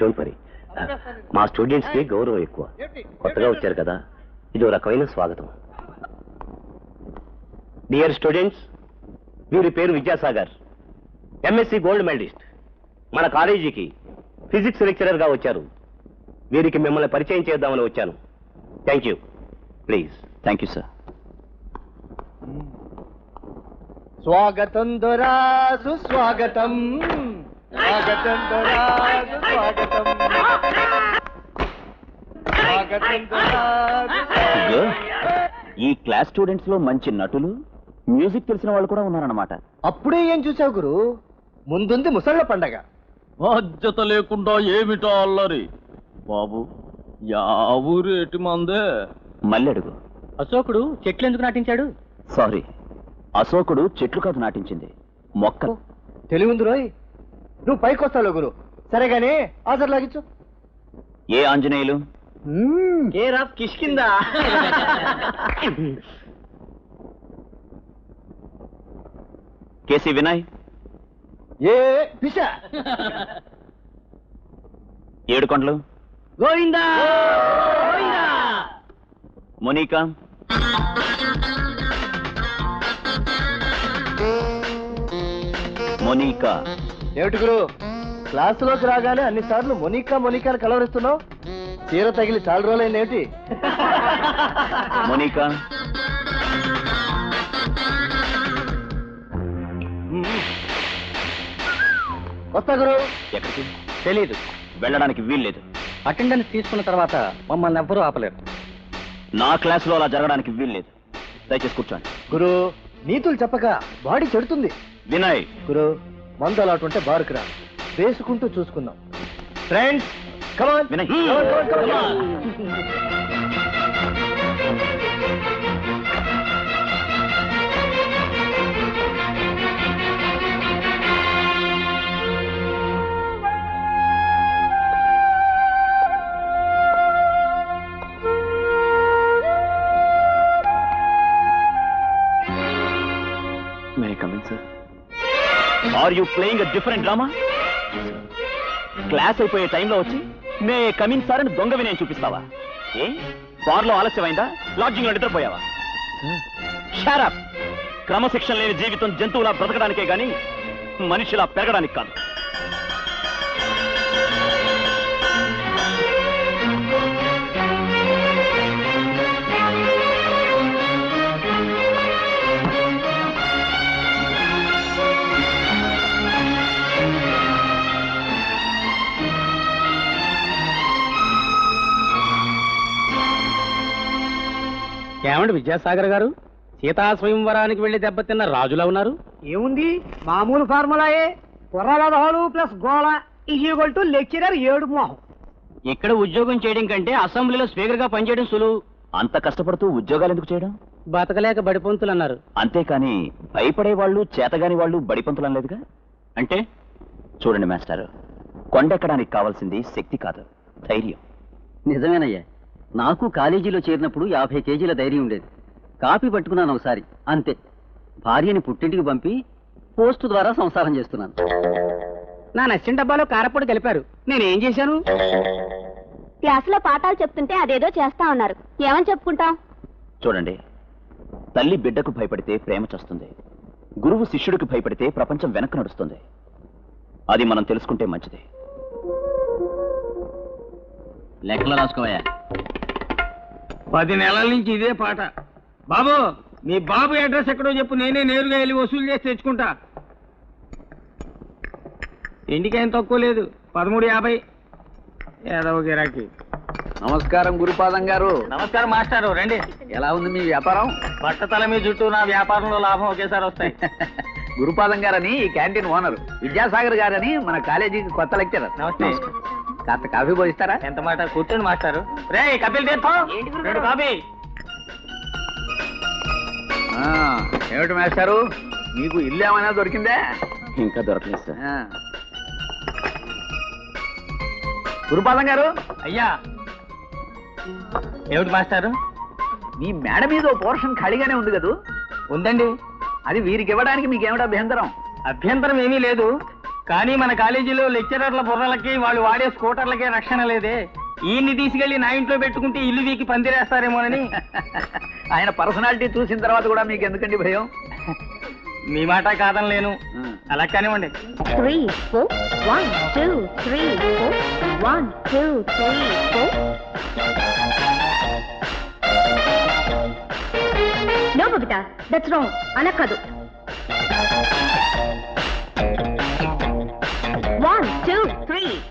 Don't worry మా స్టూడెంట్స్కి గౌరవం ఎక్కువ. కొత్తగా వచ్చారు కదా. ఇది రకమైన స్వాగతం. డియర్ స్టూడెంట్స్ వీరి పేరు విద్యాసాగర్. ఎంఎస్సి గోల్డ్ మెడలిస్ట్ మన కాలేజీకి ఫిజిక్స్ లెక్చరర్గా వచ్చారు. వీరికి మిమ్మల్ని పరిచయం చేద్దామని వచ్చాను. Thank you please thank you sir స్వాగతం దొరా సుస్వాగతం స్వాగతం స్వాగతం. ఈ క్లాస్ స్టూడెంట్స్లో మంచి నటులు మ్యూజిక్ తెలిసిన వాళ్ళు కూడా ఉన్నారన్నమాట. అప్పుడే ఏం చూసావు గురు? ముందుంది ముసళ్ళ పండగ. బాధ్యత లేకుండా ఏమిటో అల్లరి? బాబు యా ఊరేటి మందే? మల్లెడుగు. అశోకుడు చెట్లు ఎందుకు నాటించాడు? సారీ అశోకుడు చెట్లు కాదు నాటించింది. మొక్క తెలివింది రోయ్. నువ్వు పైకి వస్తావు గురు. సరే గానీ ఆజర్ లాగించు ఏ Anjaneyulu? Care of Kishkinda KC Vinay? ఏ పిశా ఏడు కొండలు? గోవిందా! మోనికా? మోనికా? ఏమిటి గురు? క్లాసులోకి రాగానే అన్ని సార్లు మొనికా మొనికా అని కలవరిస్తున్నావు? చీర తగిలి చాలా రోజులైంది ఏమిటి? మోనికా వస్తా గురు. ఎక్కడికి? తెలీదు. వెళ్ళడానికి వీల్లేదు. అటెండెన్స్ తీసుకున్న తర్వాత మమ్మల్ని ఎవ్వరూ ఆపలేరు. నా క్లాసులో అలా జరగడానికి వీల్లేదు. దయచేసి కూర్చోండి. గురు నీతులు చెప్పక బాడీ చెడుతుంది. వినయ్! గురు మందు అలాంటి ఉంటే బారుకు రా వేసుకుంటూ చూసుకుందాం friends come on Vinay. May are you playing a different drama? Class అయిపోయే టైంలో వచ్చి మే కమింగ్ సార్ అని దొంగ వినయం చూపిస్తావా? ఏ? బార్లో ఆలస్యమైందా? లాడ్జింగ్లో నిద్రపోయావా షారప్ క్రమశిక్షణ లేని జీవితం జంతువులా బ్రతకడానికే గాని మనిషిలా పెరగడానికి కాదు. ఏమండి విద్యాసాగర్ గారు? సీతా స్వయంవరానికి వెళ్ళి దెబ్బతిన్న రాజులా ఉన్నారు ఏముంది? మామూలు ఫార్ములాయే కుర్రలదహాలు ప్లస్ గోళ ఈక్వల్ టు లెక్చరర్ ఏడు మొహం. ఇక్కడ ఉద్యోగం చేయడం కంటే అసెంబ్లీలో స్పీకర్గా పనిచేయడం సులువు అంత కష్టపడుతూ ఉద్యోగాలు ఎందుకు చేయడం? బతకలేక బడిపంతులు అన్నారు. అంతేకాని భయపడే వాళ్ళు చేతగాని వాళ్ళు బడిపంతులం లేదుగా అంటే? చూడండి మాస్టర్. కొండెక్కడానికి కావాల్సింది శక్తి కాదు ధైర్యం. నిజమేనయ్యా. నాకు కాలేజీలో చేరినప్పుడు యాభై కేజీల ధైర్యం ఉండేది. కాపీ పట్టుకున్నాను ఒకసారి అంతే. భార్యని పుట్టింటికి పంపి పోస్టు ద్వారా సంసారం చేస్తున్నాను. నా నచ్చిన డబ్బాలో కారపొడి కలిపారు. నేనేం చేశాను? క్లాసులో పాఠాలు చెప్తుంటే అదేదో చేస్తా ఉన్నారు. ఏమని చెప్పుకుంటాం? చూడండి తల్లి బిడ్డకు భయపడితే ప్రేమ చస్తుంది. గురువు శిష్యుడికి భయపడితే ప్రపంచం వెనక్కి నడుస్తుంది. అది మనం తెలుసుకుంటే మంచిది. లెక్కలు రాసుకోవయ్యా. పది నెలల నుంచి ఇదే పాట. బాబు మీ బాబు అడ్రస్ ఎక్కడో చెప్పు నేనే నేరుగా వెళ్ళి వసూలు చేసి తెచ్చుకుంటా. ఇంటికేం తక్కువ లేదు పదమూడు యాభై. ఏదో గిరాకీ. నమస్కారం గురుపాదం గారు. నమస్కారం మాస్టారు రండి. ఎలా ఉంది మీ వ్యాపారం? బట్టతల మీ చుట్టూ నా వ్యాపారంలో లాభం ఒకేసారి వస్తాయి. గురుపాదం గారని ఈ క్యాంటీన్ ఓనర్. విద్యాసాగర్ గారని మన కాలేజీకి కొత్త లెక్చరర్. నమస్తే. కాస్త కాఫీ పోయిస్తారా ఎంత మాట? కూర్చోండి మాస్టారు రే కపిల్ తీర్థం. రెండు ఆ, ఏమిటి మేస్టారు? మీకు ఇల్లు ఏమైనా దొరికిందే? ఇంకా దొరకలేదు సార్. ఆ. గురుపాదం గారు? అయ్యా. ఏమిటి మాస్టారు? మీ మేడ మీద ఓ పోర్షన్ ఖాళీగానే ఉంది కదూ? ఉందండి. అది వీరికి ఇవ్వడానికి మీకేమిటా అభ్యంతరం? అభ్యంతరం ఏమీ లేదు. కానీ మన కాలేజీలో లెక్చరర్ల బుర్రలకి వాళ్ళు వాడే స్కూటర్లకే రక్షణ లేదే. ఈయన్ని తీసుకెళ్ళి నా ఇంట్లో పెట్టుకుంటే ఇల్లు వీకి పందిరేస్తారేమోనని. ఆయన పర్సనాలిటీ చూసిన తర్వాత కూడా మీకు ఎందుకండి భయం? మీ మాట కాదనలేను అలా కానివ్వండి. Three four one two three four one two three four no Babita that's wrong అలా కాదు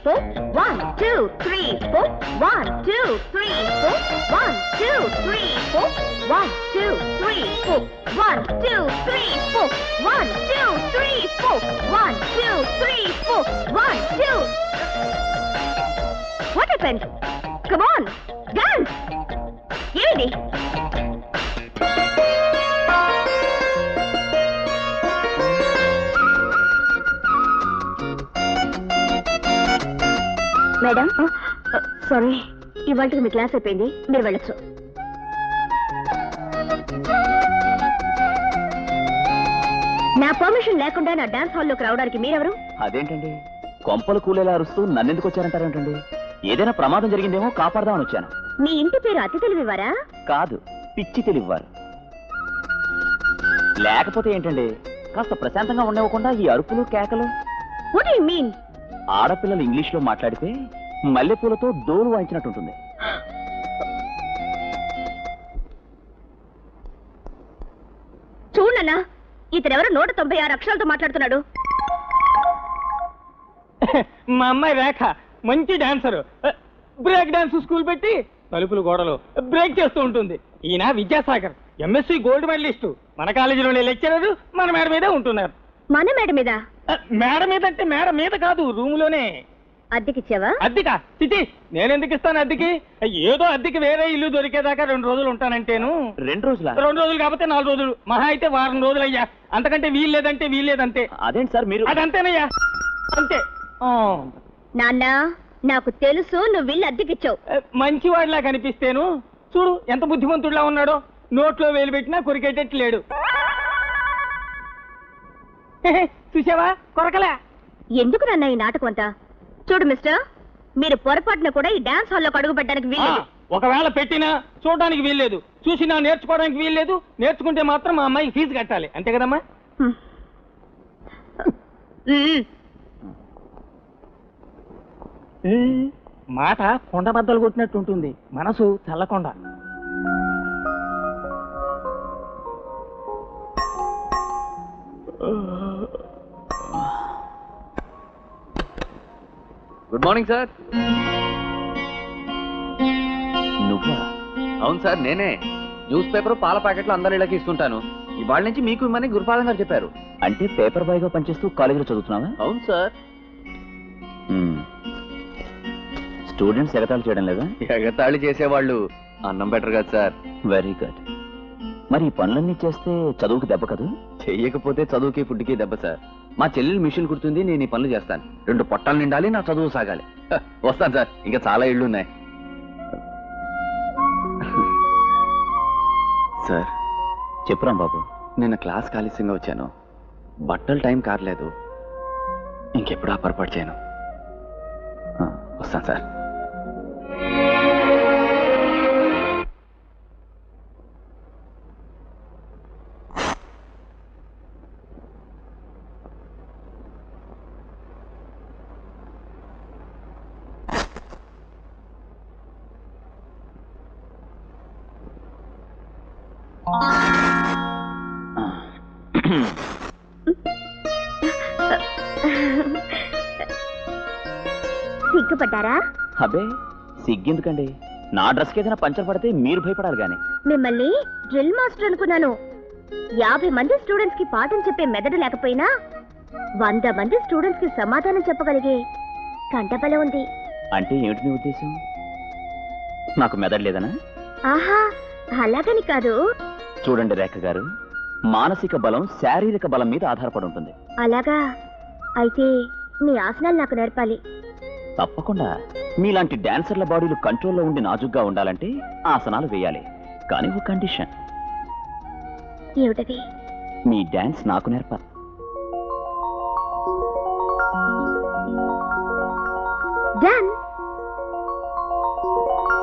four. One, two, three, four. One, two, three, four. One, two, three, four. One, two, three, four. One, two, three, four. One, two, three, four. One, two, three, four. One, two. What happened? Come on, dance. Unity. Madam? Sorry ఇవాళకి మీ class అయిపోయింది మీరు వెళ్ళొచ్చు. నా permission లేకుండా నా dance హాల్లోకి రావడానికి మీరెవరు? అదేంటండి? కొంపలు కూలేలా అరుస్తూ నన్నెందుకు వచ్చారంటారేంటండి ఏదైనా ప్రమాదం జరిగిందేమో కాపాడదామని వచ్చాను. మీ ఇంటి పేరు అతి తెలివివారా? కాదు పిచ్చి తెలివ్వారు. లేకపోతే ఏంటండి? కాస్త ప్రశాంతంగా ఉండవకుండా ఈ అరుపులు కేకలు. వాట్ యు మీన్ ఆడపిల్లలు ఇంగ్లీష్లో మాట్లాడితే మల్లెపూలతో డోలు వాయించినట్టుంటుంది. చూడన్నా ఇతనెవరో నూట తొంభై ఆరు అక్షరాలతో మాట్లాడుతున్నాడు. మా అమ్మాయి రేఖ మంచి డాన్సర్. బ్రేక్ డాన్స్ స్కూల్ పెట్టి తలుపులు గోడలు బ్రేక్ చేస్తూ ఉంటుంది. ఈయన విద్యాసాగర్ ఎంఎస్సి గోల్డ్ మెడలిస్ట్. మన కాలేజీలోనే లెక్చరర్ మన మేడ మీదే ఉంటున్నారు. మన మేడ మీద? మేడ మీద అంటే మేడ మీద కాదు రూమ్లోనే అద్దెకిచ్చావా? అద్దెకా? చిచి నేనెందుకు ఇస్తాను అద్దెకి? ఏదో అద్దెకి వేరే ఇల్లు దొరికేదాకా రెండు రోజులు ఉంటానంటేను. రెండు రోజుల? రెండు రోజులు కాకపోతే నాలుగు రోజులు. మహా అయితే వారం రోజులు అయ్యా అంతకంటే వీల్లేదంటే వీల్లేదంతే అదేంటి సార్ మీరు? అదంతేనయ్యా. అంతే. ఆ. నాన్న నాకు తెలుసు నువ్వు వీళ్ళు అద్దెకిచ్చావు. మంచివాడిలా కనిపిస్తేను. చూడు ఎంత బుద్ధిమంతుడిలా ఉన్నాడో. నోట్లో వేలు పెట్టినా కొరికేటట్టు లేడు. చూసావా? కొరకలే. ఎందుకు నాన్న ఈ నాటకం అంతా చూడు మిస్టర్ మీరు పొరపాటున కూడా ఈ డాన్స్ హాల్లో అడుగు పెట్టడానికి ఆ, వీలేదు ఒకవేళ పెట్టినా చూడడానికి వీల్లేదు. చూసినా నేర్చుకోవడానికి వీల్లేదు. నేర్చుకుంటే మాత్రం మా అమ్మాయికి ఫీజు కట్టాలి. అంతే కదమ్మా. మాట కొండ బద్దలు కొట్టినట్టు ఉంటుంది. మనసు చల్లకొండ. గుడ్ మార్నింగ్ సార్ నువ్వా? అవును సార్ నేనే. న్యూస్ పేపర్ పాల ప్యాకెట్లు అందరి ఇళ్ళకి ఇస్తుంటాను. ఇవాళ నుంచి మీకు ఇమ్మని గురుపాలం గారు చెప్పారు. అంటే పేపర్ బాయ్గా పనిచేస్తూ కాలేజీలో చదువుతున్నావా? అవును సార్ స్టూడెంట్స్ ఎగతాళి చేయడం లేదా? ఎగతాళి చేసేవాళ్ళు అన్నం బెటర్ కదా సార్ వెరీ గుడ్ మరి ఈ పనులన్నీ చేస్తే చదువుకు దెబ్బ కదూ? చెయ్యకపోతే చదువుకి ఫుడ్కి దెబ్బ సార్ మా చెల్లెలు మిషన్ కుడుతుంది నేను ఈ పనులు చేస్తాను. రెండు పొట్టాలు నిండాలి నా చదువు సాగాలి. వస్తాను సార్. ఇంకా చాలా ఇళ్ళు ఉన్నాయి. సార్ చెప్పురాం బాబు నిన్న క్లాస్ ఆలస్యంగా వచ్చాను. బట్టలు టైం కారలేదు. ఇంకెప్పుడు ఆ పొరపాటు చేయను. వస్తాను సార్. సిగ్గుపడ్డారా? అబే సిగ్గెందుకండి. నా డ్రెస్కి ఏదైనా పంచర్ పడితే మీరు భయపడాలి కానీ మిమ్మల్ని డ్రిల్ మాస్టర్ అనుకున్నాను. యాభై మంది స్టూడెంట్స్కి పాఠం చెప్పే మెదడు లేకపోయినా వంద మంది స్టూడెంట్స్కి సమాధానం చెప్పగలిగే కంటబలం ఉంది. అంటే ఏమిటి మీ ఉద్దేశం? నాకు మెదడు లేదనా? ఆహా అలాగని కాదు. చూడండి రేఖ గారు మానసిక బలం శారీరక బలం మీద ఆధారపడి ఉంటుంది. అలాగా. అయితే మీ ఆసనాలు నాకు నేర్పాలి. తప్పకుండా. మీలాంటి డాన్సర్ల బాడీలు కంట్రోల్లో ఉండి నాజుగ్గా ఉండాలంటే ఆసనాలు వేయాలి. కానీ ఒక కండిషన్. ఏమిటది? మీ డాన్స్ నాకు నేర్పాలి